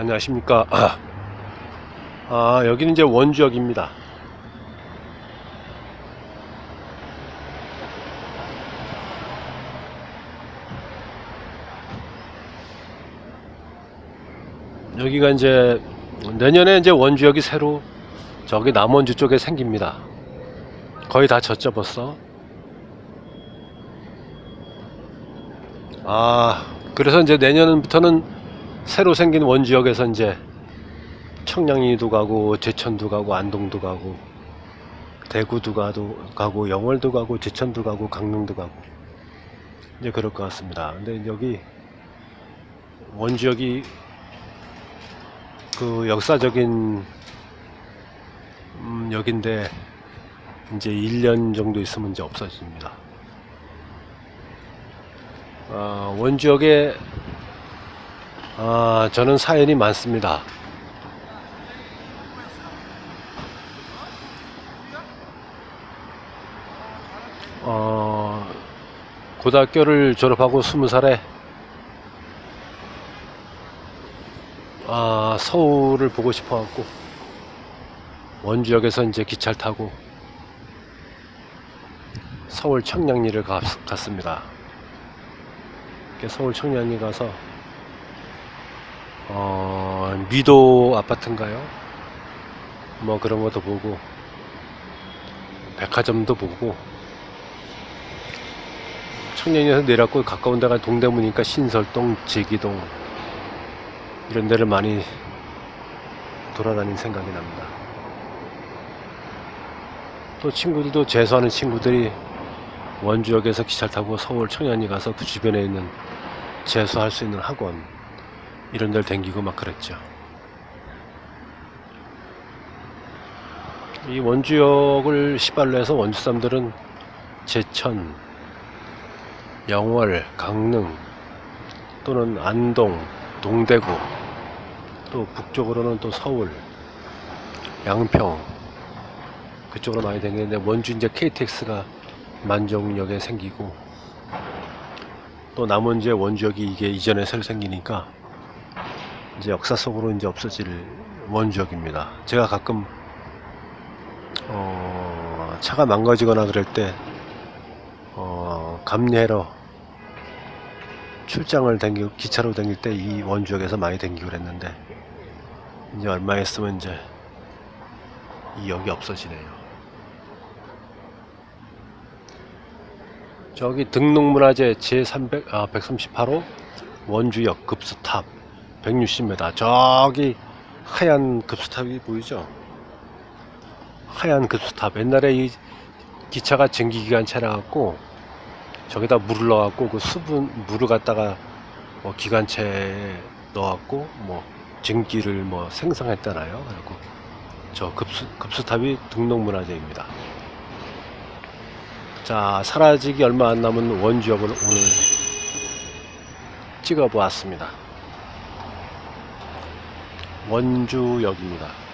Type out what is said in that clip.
안녕하십니까. 아, 여기는 이제 원주역입니다. 여기가 이제 내년에 이제 원주역이 새로 저기 남원주 쪽에 생깁니다. 거의 다 졌죠 벌써. 아, 그래서 이제 내년부터는 새로 생긴 원주역에서 이제 청량리도 가고 제천도 가고 안동도 가고 대구도 가도 가고 영월도 가고 제천도 가고 강릉도 가고 이제 그럴 것 같습니다. 근데 여기 원주역이 그 역사적인 음, 역인데 이제 1년 정도 있으면 이제 없어집니다. 아, 원주역에 아, 저는 사연이 많습니다. 어, 고등학교를 졸업하고 스무 살에 아, 서울을 보고 싶어 갖고 원주역에서 이제 기차를 타고 서울 청량리를 가- 갔습니다. 이렇게 서울 청량리 가서 어, 미도 아파트인가요? 뭐 그런 것도 보고 백화점도 보고 청량리에서 내렸고 가까운 데가 동대문이니까 신설동, 제기동 이런 데를 많이 돌아다닌 생각이 납니다. 또 친구들도 재수하는 친구들이 원주역에서 기차를 타고 서울 청량리 가서 그 주변에 있는 재수할 수 있는 학원 이런 데를 댕기고 막 그랬죠. 이 원주역을 시발로 해서 원주 사람들은 제천, 영월, 강릉 또는 안동, 동대구 또 북쪽으로는 또 서울, 양평 그쪽으로 많이 다니는데 원주 이제 KTX가 만종역에 생기고 또 남원주의 원주역이 이게 이전에 새로 생기니까 이제 역사 속으로 이제 없어질 원주역입니다. 제가 가끔 어, 차가 망가지거나 그럴 때 어, 감리하러 출장을 댕기고 기차로 댕길 때 이 원주역에서 많이 댕기고 그랬는데 이제 얼마 있으면 이제 이 역이 없어지네요. 저기 등록문화재 제300, 아, 138호 원주역 급수탑 160m. 저기 하얀 급수탑이 보이죠? 하얀 급수탑. 옛날에 이 기차가 전기기관차라 갖고 저기다 물을 넣어갖고 그 수분 물을 갖다가 뭐 기관차에 넣어갖고 뭐 전기를 뭐 생성했잖아요. 그리고 저 급수 급수탑이 등록문화재입니다. 자 사라지기 얼마 안 남은 원주역을 오늘 찍어 보았습니다. 원주역입니다.